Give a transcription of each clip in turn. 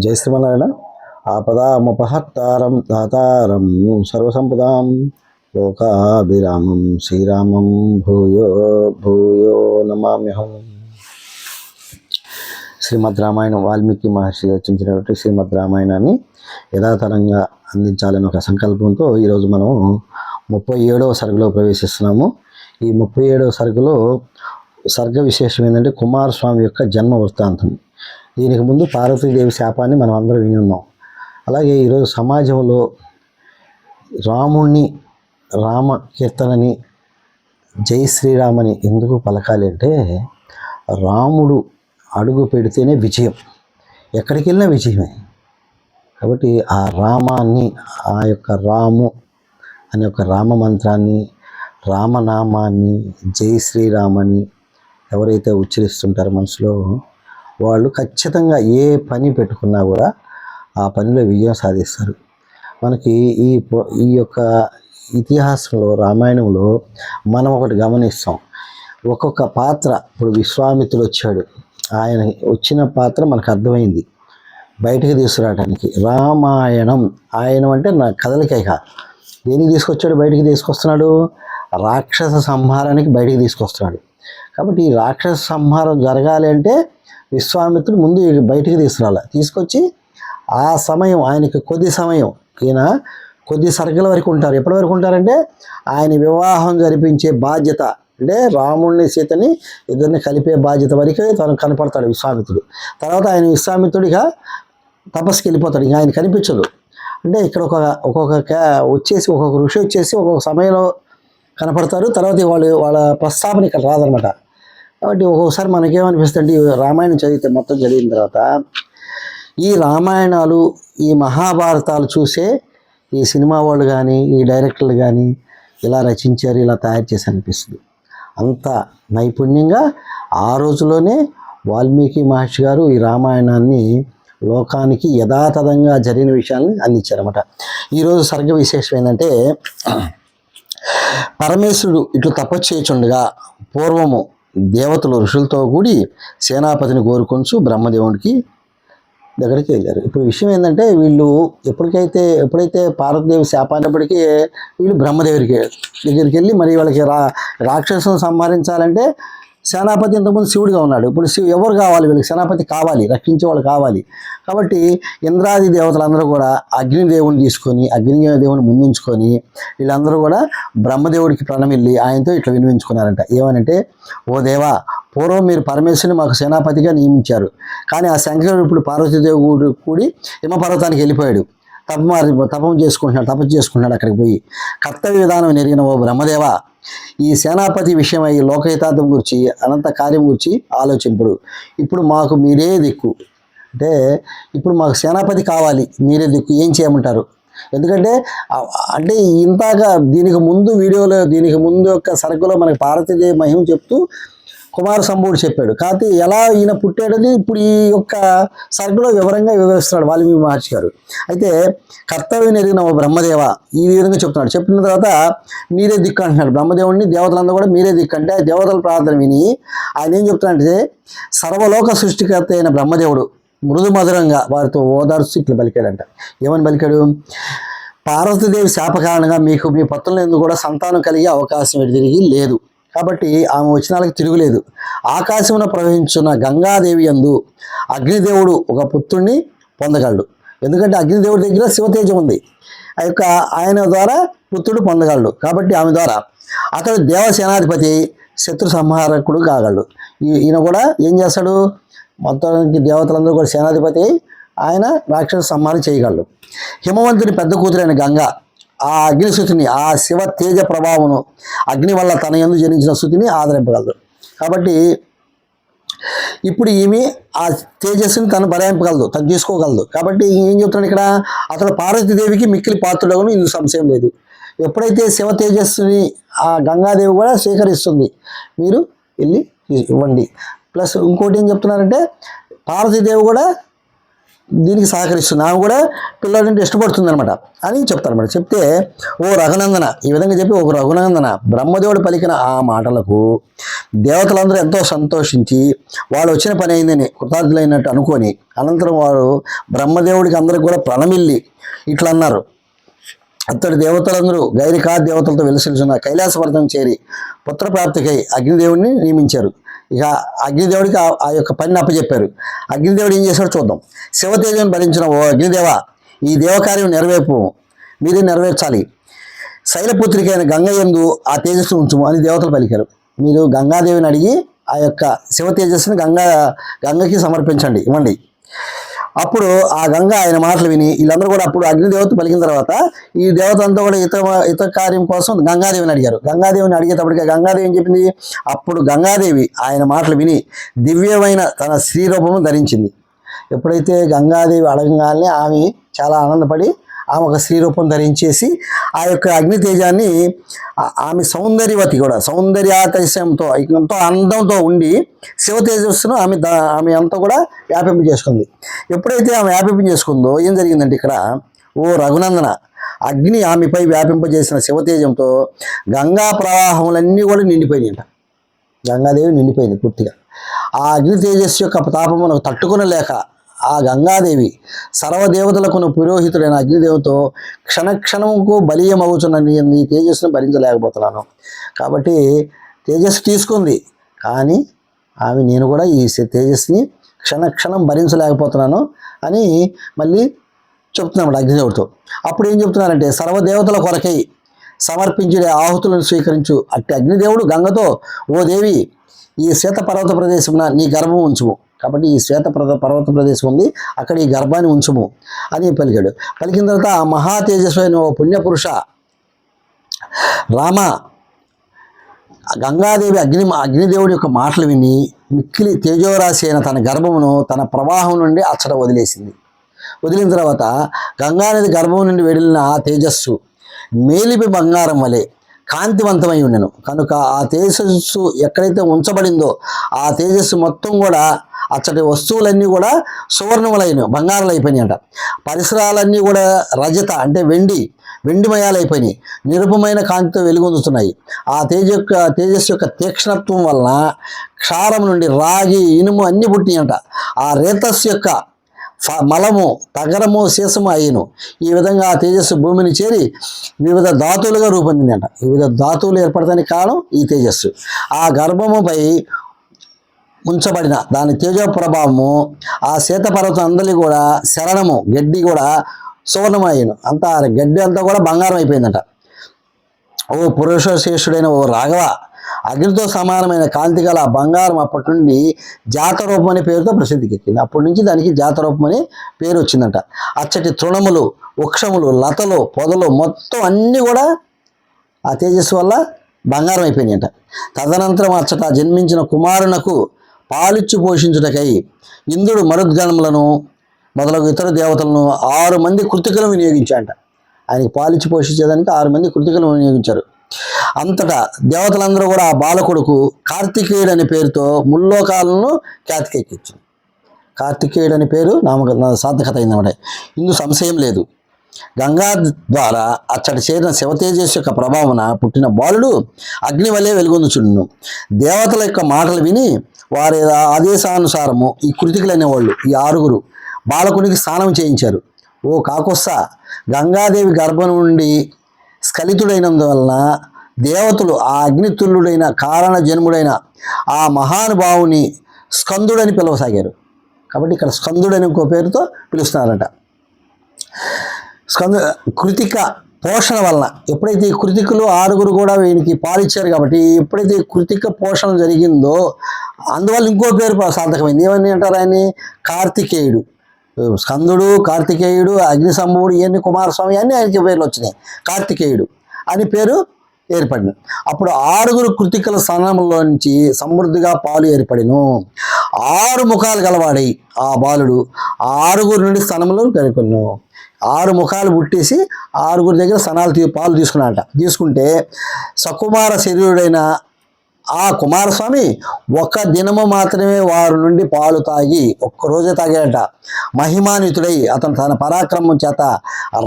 జై శ్రీమన్నారాయణ. ఆపదాముపహత్తారం దాతారం సర్వసంపదాం లోకాభిరామం శ్రీరామం భూయో భూయో నమామ్యహం. శ్రీమద్ రామాయణం వాల్మీకి మహర్షి రచించినటువంటి శ్రీమద్ రామాయణాన్ని యథాతరంగా అందించాలని ఒక సంకల్పంతో ఈరోజు మనము ముప్పై ఏడవ సరుకులో ప్రవేశిస్తున్నాము. ఈ ముప్పై ఏడవ సరుకులో సర్గ విశేషం ఏంటంటే కుమారస్వామి యొక్క జన్మ వృత్తాంతం. దీనికి ముందు పార్వతీదేవి శాపాన్ని మనం అందరం విని ఉన్నాం. అలాగే ఈరోజు సమాజంలో రాముణ్ణి రామ కీర్తనని జై శ్రీరామని ఎందుకు పలకాలి అంటే రాముడు అడుగు పెడితేనే విజయం. ఎక్కడికి వెళ్ళినా విజయమే. కాబట్టి ఆ రామాన్ని ఆ యొక్క రాము అనే ఒక రామ మంత్రాన్ని రామనామాన్ని జై శ్రీరామని ఎవరైతే ఉచ్చరిస్తుంటారో మనసులో వాళ్ళు ఖచ్చితంగా ఏ పని పెట్టుకున్నా కూడా ఆ పనిలో విజయం సాధిస్తారు. మనకి ఈ ఈ యొక్క ఇతిహాసంలో రామాయణంలో మనం ఒకటి గమనిస్తాం. ఒక్కొక్క పాత్ర ఇప్పుడు విశ్వామిత్రుడు వచ్చాడు. ఆయన వచ్చిన పాత్ర మనకు అర్థమైంది. బయటకు తీసుకురావడానికి రామాయణం ఆయన అంటే నా కదలికైక దేనికి తీసుకొచ్చాడు బయటికి తీసుకొస్తున్నాడు? రాక్షస సంహారానికి బయటికి తీసుకొస్తున్నాడు. కాబట్టి ఈ రాక్షస సంహారం జరగాలి అంటే విశ్వామిత్రుడు ముందు బయటికి తీసుకురాలి. తీసుకొచ్చి ఆ సమయం ఆయనకి కొద్ది సమయం ఈయన కొద్ది సరుకుల వరకు ఉంటారు. ఎప్పటి వరకు ఉంటారంటే ఆయన వివాహం జరిపించే బాధ్యత అంటే రాముడిని సీతని ఇద్దరిని కలిపే బాధ్యత వరకే తను కనపడతాడు విశ్వామిత్రుడు. తర్వాత ఆయన విశ్వామిత్రుడిగా తపస్సుకి వెళ్ళిపోతాడు. ఇంకా ఆయన కనిపించదు అంటే ఇక్కడ ఒక ఒక్కొక్క వచ్చేసి ఒక్కొక్క ఋషి వచ్చేసి ఒక్కొక్క సమయంలో కనపడతారు. తర్వాత వాళ్ళు వాళ్ళ ప్రస్తావన ఇక్కడ రాదనమాట. కాబట్టి ఒక్కొక్కసారి మనకేమనిపిస్తుంది రామాయణం చదివితే మొత్తం చదివిన తర్వాత ఈ రామాయణాలు ఈ మహాభారతాలు చూసే ఈ సినిమా వాళ్ళు కానీ ఈ డైరెక్టర్లు కానీ ఇలా రచించారు ఇలా తయారు చేసి అనిపిస్తుంది అంత నైపుణ్యంగా ఆ రోజులోనే వాల్మీకి మహర్షి గారు ఈ రామాయణాన్ని లోకానికి యథాతథంగా జరిగిన విషయాన్ని అందించారన్నమాట. ఈరోజు సర్గ విశేషం ఏంటంటే పరమేశ్వరుడు ఇట్లు తపస్సు చేయుచుండగా పూర్వము దేవతలు ఋషులతో కూడి సేనాపతిని కోరుకొంచు బ్రహ్మదేవుడికి దగ్గరికి వెళ్ళారు. ఇప్పుడు విషయం ఏంటంటే వీళ్ళు ఎప్పటికైతే ఎప్పుడైతే పార్వతీదేవి శాపాన్నప్పటికీ వీళ్ళు బ్రహ్మదేవుడికి దగ్గరికి వెళ్ళి మరి వాళ్ళకి రా రాక్షసులను సంహరించాలంటే సేనాపతి ఇంతకుముందు శివుడిగా ఉన్నాడు. ఇప్పుడు శివు ఎవరు కావాలి? వీళ్ళకి సేనాపతి కావాలి రక్షించే వాళ్ళు కావాలి. కాబట్టి ఇంద్రాది దేవతలందరూ కూడా అగ్నిదేవుని తీసుకొని అగ్నిదేవుని ముందుంచుకొని వీళ్ళందరూ కూడా బ్రహ్మదేవుడికి ప్రణమిల్లి ఆయనతో ఇట్లా వినిపించుకున్నారంట ఏమనంటే ఓ దేవా పూర్వం మీరు పరమేశ్వరుని మాకు సేనాపతిగా నియమించారు. కానీ ఆ శంకరుడు ఇప్పుడు పార్వతీదేవుడు కూడి హిమపర్వతానికి వెళ్ళిపోయాడు. తపమారి తపం చేసుకుంటున్నాడు తపస్సు చేసుకుంటున్నాడు అక్కడికి పోయి. కర్తవ్య విధానం నెరిగిన ఓ బ్రహ్మదేవ ఈ సేనాపతి విషయమై లోకహితార్థం గురించి అనంత కార్యం గురించి ఆలోచింపుడు. ఇప్పుడు మాకు మీరే దిక్కు. అంటే ఇప్పుడు మాకు సేనాపతి కావాలి మీరే దిక్కు ఏం చేయమంటారు? ఎందుకంటే అంటే ఇంతగా దీనికి ముందు వీడియోలో దీనికి ముందు యొక్క సరుకులో మనకి పార్వతీదేవి మహిమ చెప్తూ కుమార సంభవుడు చెప్పాడు. కాకపోతే ఎలా ఈయన పుట్టాడని ఇప్పుడు ఈ యొక్క సరుకులో వివరంగా వివరిస్తున్నాడు వాల్మీకి మహర్షి గారు. అయితే కర్తవ్యం ఎరిగిన ఓ బ్రహ్మదేవ ఈ విధంగా చెప్తున్నాడు. చెప్పిన తర్వాత మీరే దిక్కు అంటున్నాడు. బ్రహ్మదేవుడిని దేవతలందరూ కూడా మీరే దిక్కు అంటే దేవతల ప్రార్థన విని ఆయన ఏం చెప్తున్నాడంటే సర్వలోక సృష్టికర్త అయిన బ్రహ్మదేవుడు మృదు మధురంగా వారితో ఓదార్చు ఇట్లా పలికాడంట. ఏమని పలికాడు? పార్వతీదేవి శాప కారణంగా మీకు మీ పత్రులందు కూడా సంతానం కలిగే అవకాశం ఎటు తిరిగి లేదు. కాబట్టి ఆమె వచనాలకు తిరుగులేదు. ఆకాశమున ప్రవహించున్న గంగాదేవి అందు అగ్నిదేవుడు ఒక పుత్రుణ్ణి పొందగలడు. ఎందుకంటే అగ్నిదేవుడి దగ్గర శివతేజం ఉంది. ఆ యొక్క ఆయన ద్వారా పుత్రుడు పొందగలడు. కాబట్టి ఆమె ద్వారా అతడు దేవసేనాధిపతి శత్రు సంహారకుడు కాగలడు. ఈ- ఈయన కూడా ఏం చేస్తాడు? మొత్తానికి దేవతలందరూ కూడా సేనాధిపతి ఆయన రాక్షస సంహారం చేయగలడు. హిమవంతుని పెద్ద కూతురైన గంగా ఆ అగ్నిశుతిని ఆ శివ తేజ ప్రభావమును అగ్ని వల్ల తన ఎందు జనించిన శృతిని ఆదరింపగలదు. కాబట్టి ఇప్పుడు ఈమె ఆ తేజస్సుని తను బలాయింపగలదు తను తీసుకోగలదు. కాబట్టి ఏం చెప్తున్నాడు ఇక్కడ? అతడు పార్వతీదేవికి మిక్కిలి పాత్రుడవును ఇందు సంశయం లేదు. ఎప్పుడైతే శివ తేజస్సుని ఆ గంగాదేవి కూడా స్వీకరిస్తుంది మీరు వెళ్ళి ఇవ్వండి. ప్లస్ ఇంకోటి ఏం చెప్తున్నారంటే పార్వతీదేవి కూడా దీనికి సహకరిస్తుంది. ఆమె కూడా పిల్లాడంటే ఇష్టపడుతుంది అనమాట అని చెప్తారన్నమాట. చెప్తే ఓ రఘునందన ఈ విధంగా చెప్పి ఒక రఘునందన బ్రహ్మదేవుడు పలికిన ఆ మాటలకు దేవతలందరూ ఎంతో సంతోషించి వాళ్ళు వచ్చిన పని అయిందని కృతార్థులైనట్టు అనుకొని అనంతరం వారు బ్రహ్మదేవుడికి అందరికి కూడా ప్రణమిల్లి ఇట్లా అన్నారు. అత్తడి దేవతలందరూ గైరికా దేవతలతో వెలిసిల్చున్న కైలాసవర్ధం చేరి పుత్రప్రాప్తికై అగ్నిదేవుడిని నియమించారు. ఇక అగ్నిదేవుడికి ఆ- ఆ యొక్క పనిని అప్పచెప్పారు. అగ్నిదేవుడు ఏం చేశాడో చూద్దాం. శివతేజం భరించిన ఓ అగ్నిదేవ ఈ దేవకార్యం నెరవేర్పు మీరే నెరవేర్చాలి. శైలపుత్రిక అయిన గంగ ఎందు ఆ తేజస్సు ఉంచుము అని దేవతలు పలికారు. మీరు గంగాదేవిని అడిగి ఆ యొక్క శివ తేజస్సుని గంగా గంగకి సమర్పించండి ఇవ్వండి. అప్పుడు ఆ గంగ ఆయన మాటలు విని వీళ్ళందరూ కూడా అప్పుడు అగ్నిదేవత పలికిన తర్వాత ఈ దేవత అంతా కూడా ఇతర ఇతర కార్యం కోసం గంగాదేవిని అడిగారు. గంగాదేవిని అడిగేటప్పటికే గంగాదేవి ఏం చెప్పింది? అప్పుడు గంగాదేవి ఆయన మాటలు విని దివ్యమైన తన స్త్రీ రూపము ధరించింది. ఎప్పుడైతే గంగాదేవి అడగంగానే ఆమె చాలా ఆనందపడి ఆమె ఒక స్త్రీ రూపం ధరించేసి ఆ యొక్క అగ్నితేజాన్ని ఆమె సౌందర్యవతి కూడా సౌందర్యాతిశయంతో ఎంతో అందంతో ఉండి శివ తేజస్సును ఆమె దా- ఆమె అంతా కూడా వ్యాపింప చేసుకుంది. ఎప్పుడైతే ఆమె వ్యాపింప చేసుకుందో ఏం జరిగిందంటే ఇక్కడ ఓ రఘునందన అగ్ని ఆమెపై వ్యాపింపజేసిన శివతేజంతో గంగా ప్రవాహములన్నీ కూడా నిండిపోయినాయంట. గంగాదేవి నిండిపోయింది పూర్తిగా. ఆ అగ్ని తేజస్సు యొక్క తాపమును తట్టుకునలేక ఆ గంగాదేవి సర్వదేవతలకు పురోహితుడైన అగ్నిదేవతో క్షణక్షణముకు బలీయమవుతున్న నీ నీ తేజస్సును భరించలేకపోతున్నాను. కాబట్టి తేజస్సు తీసుకుంది. కానీ ఆమె నేను కూడా ఈ తేజస్సుని క్షణక్షణం భరించలేకపోతున్నాను అని మళ్ళీ చెప్తున్నాడు అగ్నిదేవుడితో. అప్పుడు ఏం చెప్తున్నారంటే సర్వదేవతల కొరకై సమర్పించే ఆహుతులను స్వీకరించు. అట్టి అగ్నిదేవుడు గంగతో ఓ దేవి ఈ శ్వేత పర్వత ప్రదేశమున నీ గర్భం ఉంచుము. కాబట్టి ఈ శ్వేత పర్వత పర్వత ప్రదేశం ఉంది. అక్కడ ఈ గర్భాన్ని ఉంచుము అని పలికాడు. పలికిన తర్వాత ఆ మహా తేజస్వైన ఓ పుణ్యపురుష రామ గంగాదేవి అగ్ని అగ్నిదేవుడి యొక్క మాటలు విని మిక్కిలి తేజోరాశి అయిన తన గర్భమును తన ప్రవాహం నుండి అచ్చట వదిలేసింది. వదిలిన తర్వాత గంగానది గర్భం నుండి వెడిలిన ఆ తేజస్సు మేలిపి బంగారం వలె కాంతివంతమై ఉన్నాను. కనుక ఆ తేజస్సు ఎక్కడైతే ఉంచబడిందో ఆ తేజస్సు మొత్తం కూడా అచ్చటి వస్తువులన్నీ కూడా సువర్ణములైన బంగారాలు అయిపోయినాయంట పరిసరాలన్నీ కూడా రజత అంటే వెండి వెండిమయాలు అయిపోయినాయి నిరుపమైన కాంతితో వెలుగొందుతున్నాయి. ఆ తేజ యొక్క తేజస్సు యొక్క తీక్షణత్వం వలన క్షారం నుండి రాగి ఇనుము అన్ని పుట్టినాయంట. ఆ రేతస్సు యొక్క మలము తగరము శీసము అయ్యను ఈ విధంగా ఆ తేజస్సు భూమిని చేరి వివిధ ధాతువులుగా రూపొందిందంట. వివిధ ధాతువులు ఏర్పడటానికి కారణం ఈ తేజస్సు. ఆ గర్భముపై ఉంచబడిన దాని తేజో ప్రభావము ఆ శీతపర్వతం అందరి కూడా శరణము గడ్డి కూడా సువర్ణమయ్యను. అంతా ఆ గడ్డి అంతా కూడా బంగారం అయిపోయిందంట. ఓ పురుషశేషుడైన ఓ రాఘవ అగ్నితో సమానమైన కాంతి గల బంగారం అప్పటి నుండి జాతరూపం అనే పేరుతో ప్రసిద్ధికి ఎక్కింది అప్పటి నుంచి దానికి జాతరూపం అనే పేరు వచ్చిందంట. అచ్చటి తృణములు వృక్షములు లతలు పొదలు మొత్తం అన్నీ కూడా ఆ తేజస్సు వల్ల బంగారం అయిపోయినాయంట. తదనంతరం అచ్చట జన్మించిన కుమారునకు పాలిచ్చి పోషించుటకై ఇంద్రుడు మరుద్గణములను మొదలగు ఇతర దేవతలను ఆరు మంది కృతికలను వినియోగించాడంట ఆయనకి పాలిచ్చి పోషించేదానికి ఆరు మంది కృతికలను వినియోగించారు. అంతటా దేవతలందరూ కూడా ఆ బాలకుడుకు కార్తికేయుడు అనే పేరుతో ముల్లోకాలను ఖ్యాతికెక్కించింది కార్తికేయుడు అనే పేరు నామక సార్థకత అయిందన్నమాట. ఇందు సంశయం లేదు. గంగా ద్వారా అచ్చటి చేరిన శివతేజస్సు యొక్క ప్రభావన పుట్టిన బాలుడు అగ్ని వలె వెలుగొందుచుండును దేవతల యొక్క మాటలు విని వారి ఆదేశానుసారము ఈ కృతికులు అనేవాళ్ళు ఈ ఆరుగురు బాలకునికి స్నానం చేయించారు. ఓ కాకొస్స గంగాదేవి గర్భం నుండి స్ఖలితుడైనందువలన దేవతలు ఆ అగ్నితుల్యుడైన కారణ జన్ముడైన ఆ మహానుభావుని స్కందుడని పిలవసాగారు. కాబట్టి ఇక్కడ స్కందుడని ఇంకో పేరుతో పిలుస్తున్నారంట. స్కంద కృతిక పోషణ వలన ఎప్పుడైతే ఈ కృతికులు ఆరుగురు కూడా వీనికి పాలిచ్చారు కాబట్టి ఎప్పుడైతే కృతిక పోషణ జరిగిందో అందువల్ల ఇంకో పేరు సార్థకమైంది. ఏమని అంటారు ఆయన్ని? కార్తికేయుడు. స్కందుడు కార్తికేయుడు అగ్నిసంభుడు ఇవన్నీ కుమారస్వామి అన్నీ ఆయనకి పేర్లు వచ్చినాయి. కార్తికేయుడు అని పేరు ఏర్పడింది అప్పుడు ఆరుగురు కృతికల స్థానంలో నుంచి సమృద్ధిగా పాలు ఏర్పడిను. ఆరు ముఖాలు గలవాడై ఆ బాలుడు ఆరుగురు నుండి స్థానంలో గడిపను ఆరు ముఖాలు పుట్టేసి ఆరుగురు దగ్గర స్థనాలు తీ పాలు తీసుకున్నాడట. తీసుకుంటే సకుమార శరీరుడైన ఆ కుమారస్వామి ఒక దినము మాత్రమే వారి నుండి పాలు తాగి ఒక్క రోజే తాగాడట. మహిమాన్వితుడై అతను తన పరాక్రమం చేత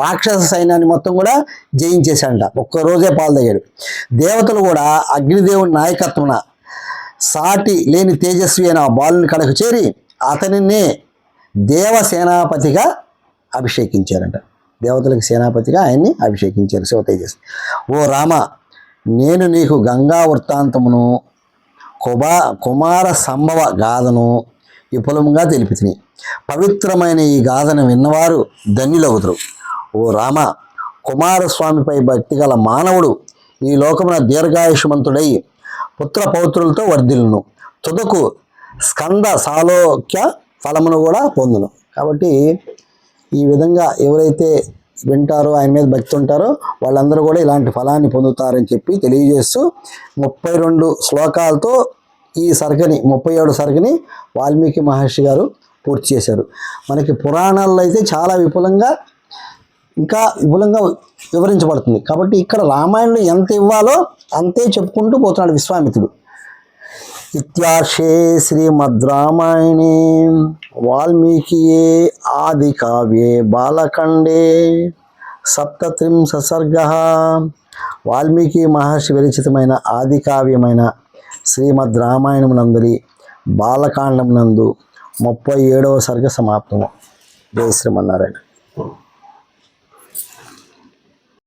రాక్షస సైన్యాన్ని మొత్తం కూడా జయించేశాడంట. ఒక్క రోజే పాలు తాగాడు. దేవతలు కూడా అగ్నిదేవుని నాయకత్వన సాటి లేని తేజస్వి అయిన బాలుని కడకు చేరి అతనినే దేవసేనాపతిగా అభిషేకించారంట. దేవతలకు సేనాపతిగా ఆయన్ని అభిషేకించారు శివ తేజస్వి. ఓ రామ నేను నీకు గంగా వృత్తాంతమును కుబా కుమార సంభవ గాథను విపులంగా తెలిపితిని. పవిత్రమైన ఈ గాథను విన్నవారు ధన్యులవుతారు. ఓ రామ కుమారస్వామిపై భక్తి గల మానవుడు ఈ లోకమున దీర్ఘాయుషమంతుడై పుత్ర పౌత్రులతో వర్ధిల్లును. తుదకు స్కంద సాలోక్య ఫలమును కూడా పొందును. కాబట్టి ఈ విధంగా ఎవరైతే వింటారో ఆయన మీద భక్తి ఉంటారో. వాళ్ళందరూ కూడా ఇలాంటి ఫలాన్ని పొందుతారని చెప్పి తెలియజేస్తూ ముప్పై రెండు శ్లోకాలతో ఈ సరుకుని ముప్పై ఏడు సరుకుని వాల్మీకి మహర్షి గారు పూర్తి చేశారు. మనకి పురాణాల్లో అయితే చాలా విపులంగా ఇంకా విపులంగా వివరించబడుతుంది. కాబట్టి ఇక్కడ రామాయణం ఎంత ఇవ్వాలో అంతే చెప్పుకుంటూ పోతున్నాడు విశ్వామిత్రుడు. ఇత్యార్షే శ్రీమద్రామాయణే వాల్మీకియే ఆది కావ్యే బాలకండే సప్తత్రింశ సర్గ వాల్మీకి మహర్షి విరచితమైన ఆది కావ్యమైన శ్రీమద్ రామాయణమునందరి బాలకాండమునందు ముప్పై ఏడవ సర్గ సమాప్తము జయ శ్రీమన్నారాయణ